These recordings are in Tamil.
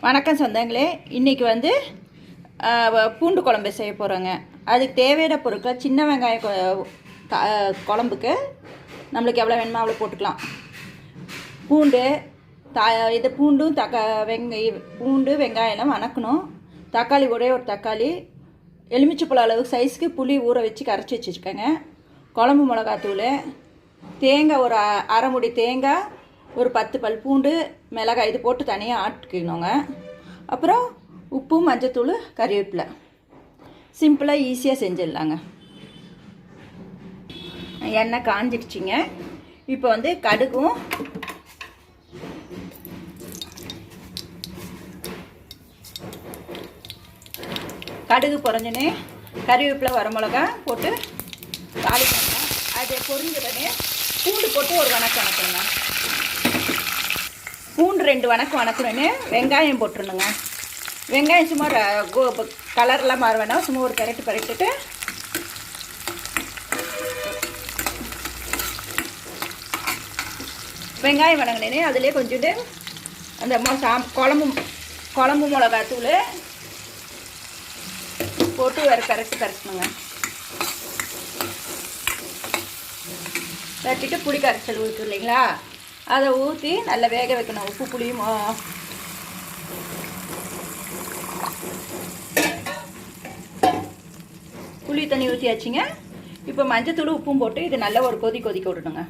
வணக்கம் சொந்தங்களே. இன்றைக்கி வந்து பூண்டு குழம்பு செய்ய போகிறோங்க அதுக்கு தேவையான பொருட்கள் சின்ன வெங்காயம் கொ- த- குழம்புக்கு நம்மளுக்கு எவ்வளோ வேணுமோ அவ்வளோ போட்டுக்கலாம். பூண்டு த இது பூண்டும் தக்கா வெங்காய பூண்டு வெங்காயம்லாம் வணக்கணும். தக்காளி ஒரே ஒரு தக்காளி. எலுமிச்சைப்பழம் அளவு சைஸ்க்கு புளி ஊற வச்சு கரைச்சி வச்சுருக்கேங்க. குழம்பு மிளகாத்தூள். தேங்காய் ஒரு அ- அரை முடி தேங்காய் ஒரு பத்து பல் பூண்டு மிளகாய் இது போட்டு தனியாக ஆட்டிக்கணுங்க. அப்புறம் உப்பு மஞ்சத்தூள் கறிவேப்பிலை. சிம்பிளாக ஈஸியாக செஞ்சிடலாங்க. எண்ணெய் காஞ்சிடுச்சிங்க. இப்போ வந்து கடுகும் கடுகு பொறஞ்சுனே கறிவேப்பிலை வரமிளகா போட்டு தாளிக்கணுங்க அது பொரிஞ்சுடனே பூண்டு போட்டு ஒரு வணக்கம் வணக்கணுங்க பூண்டு ரெண்டு வணக்கம் வணக்கணுன்னு வெங்காயம் போட்டுருணுங்க. வெங்காயம் சும்மா ர- கோ- கலர்லாம் மாற வேணாம். சும்மா ஒரு பரட்டு பரட்டுட்டு. வெங்காயம் வணங்கினேனே அதிலே கொஞ்சோண்டு அந்த சா குழம்பு குழம்பு மிளகாத்தூள் போட்டு வேறு கரெக்டு கரைக்கணுங்க கட்டிட்டு புளி கரைச்சல் ஊற்று இல்லைங்களா? அதை ஊற்றி நல்லா வேக வைக்கணும். உப்பு புளியும் புளி தண்ணி ஊற்றியாச்சுங்க இப்போ மஞ்சத்தூள் உப்பும் போட்டு இது நல்லா ஒரு கொதி கொதிக்க விடணுங்க.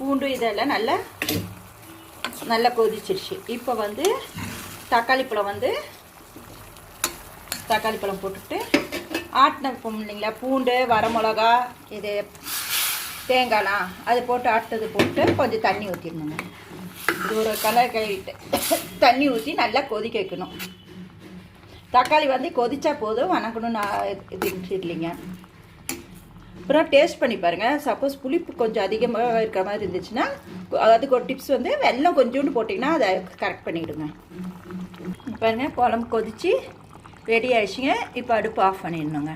பூண்டு இதெல்லாம் நல்லா நல்லா கொதிச்சிருச்சு. இப்போ வந்து தக்காளி பழம் வந்து தக்காளி பழம் போட்டுட்டு ஆட்டின இல்லைங்களா பூண்டு வரமிளகா இது தேங்காய்லாம் அது போட்டு ஆட்டினது போட்டு கொஞ்சம் தண்ணி ஊற்றிடணுங்க இது ஒரு கலர் கழுவிட்டு தண்ணி ஊற்றி நல்லா கொதிக்க வைக்கணும். தக்காளி வந்து கொதிச்சா போதும் வணக்கணும்னு நான் இது இல்லைங்க அப்புறம் டேஸ்ட் பண்ணி பாருங்கள் சப்போஸ் புளிப்பு கொஞ்சம் அதிகமாக இருக்கிற மாதிரி இருந்துச்சுன்னா அதுக்கு ஒரு டிப்ஸ் வந்து வெல்லம் கொஞ்சோண்டு போட்டிங்கன்னா அதை கரெக்ட் பண்ணிவிடுங்க பாருங்கள் குழம்பு கொதித்து ரெடி ஆயிடுச்சுங்க. இப்போ அடுப்பு ஆஃப் பண்ணிடணுங்க.